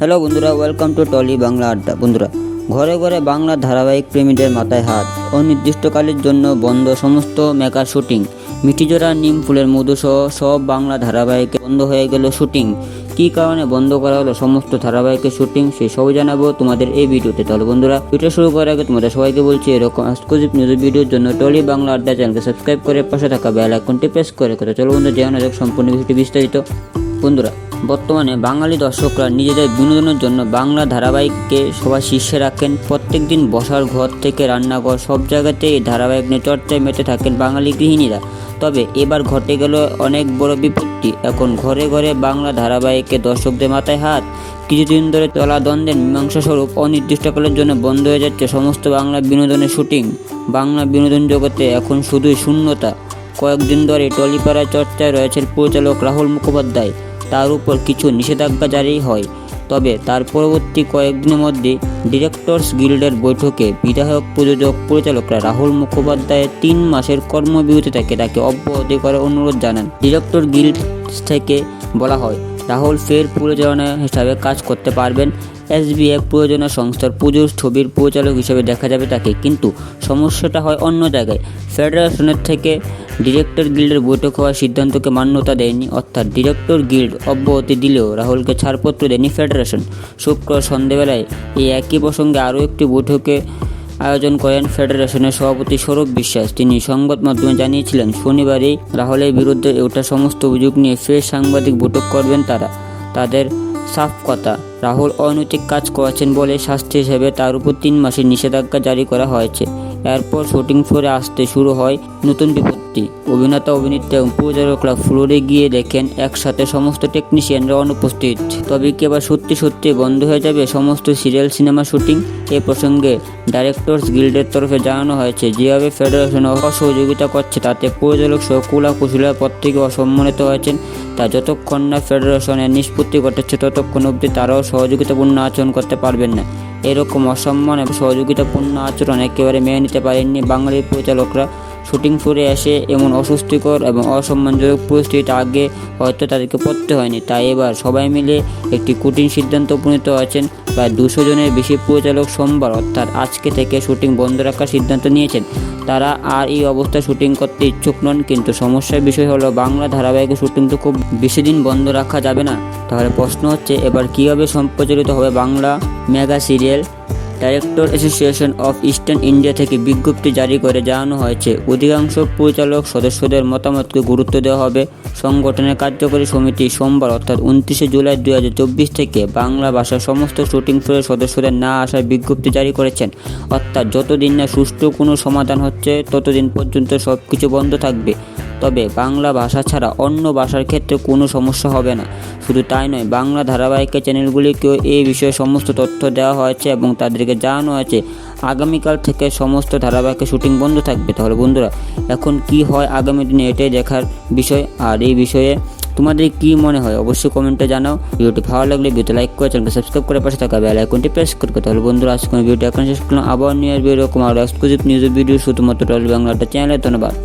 Hello বন্ধুরা welcome to trolley Bangla আড্ডা বন্ধুরা, ঘরে ঘরে বাংলা ধারাবাহিক প্রেমীদের মাথায় হাত। অনির্দিষ্টকালের জন্য বন্ধ সমস্ত মেকার শুটিং। মিঠিজোড়া, নিম ফুলের মধু সহ সব বাংলা ধারাবাহিকে বন্ধ হয়ে গেল শুটিং। কী কারণে বন্ধ করা হলো সমস্ত ধারাবাহিকের শুটিং, সে সবই জানাব তোমাদের এই ভিডিওতে। তাহলে বন্ধুরা, ভিডিও শুরু করার আগে তোমাদের সবাইকে বলছি, এরকম এক্সক্লুসিভ নিউজ ভিডিওর জন্য টলি বাংলা আড্ডা চ্যানেলকে সাবস্ক্রাইব করে পাশে থাকা বেল আইকনটি প্রেস করে। কথা চলো বন্ধু যেমন সম্পূর্ণ বিষয়টি বিস্তারিত। বন্ধুরা বর্তমানে বাঙালি দর্শকরা নিজেদের বিনোদনের জন্য বাংলা ধারাবাহিককে সবার শীর্ষে রাখেন। প্রত্যেক দিন বসার ঘর থেকে রান্নাঘর সব জায়গাতেই এই ধারাবাহিক নিয়ে চর্চায় মেতে থাকেন বাঙালি গৃহিণীরা। তবে এবার ঘটে গেল অনেক বড় বিপত্তি। এখন ঘরে ঘরে বাংলা ধারাবাহিকে দর্শকদের মাথায় হাত, কিছুদিন ধরে চলা দ্বন্দ্বের মীমাংসা স্বরূপ অনির্দিষ্টকালের জন্য বন্ধ হয়ে যাচ্ছে সমস্ত বাংলা বিনোদনের শুটিং। বাংলা বিনোদন জগতে এখন শুধুই শূন্যতা। কয়েকদিন ধরে টলিপাড়ায় চর্চায় রয়েছেন পরিচালক রাহুল মুখোপাধ্যায়। তার উপর কিছু নিষেধাজ্ঞা জারি হয়। তবে তার পরবর্তী কয়েকদিনের মধ্যে ডিরেক্টরস গিল্ডের বৈঠকে বিধায়ক, প্রযোজক, পরিচালকরা রাহুল মুখোপাধ্যায়ের তিন মাসের কর্মবিরতি থেকে তাকে অব্যাহতি করার অনুরোধ জানান। ডিরেক্টর গিল্ড থেকে বলা হয় রাহুল ফের পরিচালনা হিসাবে কাজ করতে পারবেন। এসবিএফ প্রয়োজনীয় সংস্থার পুজোর ছবির পরিচালক হিসেবে দেখা যাবে তাকে। কিন্তু সমস্যাটা হয় অন্য জায়গায়। ফেডারেশনের থেকে ডিরেক্টর গিল্ডের বৈঠক হওয়ার সিদ্ধান্তকে মান্যতা দেয়নি, অর্থাৎ ডিরেক্টর গিল্ড অব্যাহতি দিলেও রাহুলকে ছাড়পত্র দেয়নি ফেডারেশন। শুক্র সন্ধেবেলায় এই একই প্রসঙ্গে আরও একটি বৈঠকে আয়োজন করেন ফেডারেশনের সভাপতি সৌরভ বিশ্বাস। তিনি সংবাদ মাধ্যমে জানিয়েছিলেন, শনিবারই রাহুলের বিরুদ্ধে ওঠা সমস্ত অভিযোগ নিয়ে ফের সাংবাদিক বৈঠক করবেন তারা। তাদের সাফ কথা, রাহুল অনৈতিক কাজ করেছেন বলে শাস্তি হিসেবে তার উপর তিন মাসের নিষেধাজ্ঞা জারি করা হয়েছে। এরপর শুটিং ফ্লোরে আসতে শুরু হয় নতুন বিপত্তি অভিনেতা, অভিনেত্রী এবং পরিচালকরা ফ্লোরে গিয়ে দেখেন, একসাথে সমস্ত টেকনিশিয়ানরা অনুপস্থিত। তবে কি এবার সত্যি সত্যি বন্ধ হয়ে যাবে সমস্ত সিরিয়াল সিনেমা শুটিং এ প্রসঙ্গে ডাইরেক্টরস গিল্ডের তরফে জানানো হয়েছে, যেভাবে ফেডারেশন অসহযোগিতা করছে, তাতে পরিচালক সহ কুলা কুশলা থেকে অসম্মানিত হয়েছেন। তা যতক্ষণ না ফেডারেশনের নিষ্পত্তি ঘটেছে, ততক্ষণ অবধি তারাও সহযোগিতাপূর্ণ আচরণ করতে পারবেন না। এরকম অসম্মান এবং সহযোগিতাপূর্ণ আচরণ একেবারে মেনে নিতে পারেননি বাঙালির পরিচালকরা। শুটিং ফ্লোরে এসে এমন অস্বস্তিকর এবং অসম্মানজনক পরিস্থিতি আগে হয়তো তাদেরকে পড়তে হয়নি। তাই এবার সবাই মিলে একটি কঠিন সিদ্ধান্ত উপনীত হয়েছেন। প্রায় দুশো জনের বেশি পরিচালক সোমবার, অর্থাৎ আজকে থেকে শুটিং বন্ধ রাখার সিদ্ধান্ত নিয়েছেন। তারা আর এই অবস্থায় শুটিং করতে ইচ্ছুক নন, কিন্তু সমস্যার বিষয় হলো বাংলা ধারাবাহিকের শুটিং তো খুব বেশি দিন বন্ধ রাখা যাবে না। তাহলে প্রশ্ন হচ্ছে, এবার কীভাবে সম্প্রচারিত হবে Bangla mega serial? Director association of eastern India থেকে বিজ্ঞপ্তি জারি করে জানানো হয়েছে, অধিকাংশ পরিচালক সদস্যদের মতামতকে গুরুত্ব দেওয়া হবে। সংগঠনের কার্যকরী সমিতি সোমবার, অর্থাৎ উনত্রিশে জুলাই দু হাজার চব্বিশ থেকে বাংলা ভাষার সমস্ত শুটিং ফ্লোরের সদস্যদের না আসার বিজ্ঞপ্তি জারি করেছেন। অর্থাৎ যতদিন না সুষ্ঠু কোনো সমাধান হচ্ছে, ততদিন পর্যন্ত সব কিছু বন্ধ থাকবে। তবে বাংলা ভাষা ছাড়া অন্য ভাষার ক্ষেত্রে কোনো সমস্যা হবে না। শুধু তাই নয়, বাংলা ধারাবাহিকের চ্যানেলগুলিকেও এই বিষয়ে সমস্ত তথ্য দেওয়া হয়েছে এবং তাদেরকে জানানো হয়েছে, আগামীকাল থেকে সমস্ত ধারাবাহিকের শুটিং বন্ধ থাকবে। তাহলে বন্ধুরা, এখন কি হয় আগামী দিনে এটাই দেখার বিষয়। আর এই বিষয়ে তোমাদের কি মনে হয় অবশ্যই কমেন্টে জানাও। ভিডিওটি ভালো লাগলে ভিডিওতে লাইক করে চ্যানেলকে সাবস্ক্রাইব করে পাশে থাকা বেল আইকনটি প্রেস করবে তাহলে বন্ধুরা আজকে ভিডিওটি এখন শেষ করলাম। আবার নিয়ে আসবে এরকম আরও এক্সক্লুসিভ নিউজের ভিডিও শুধুমাত্র বাংলা একটা চ্যানেলে ধন্যবাদ।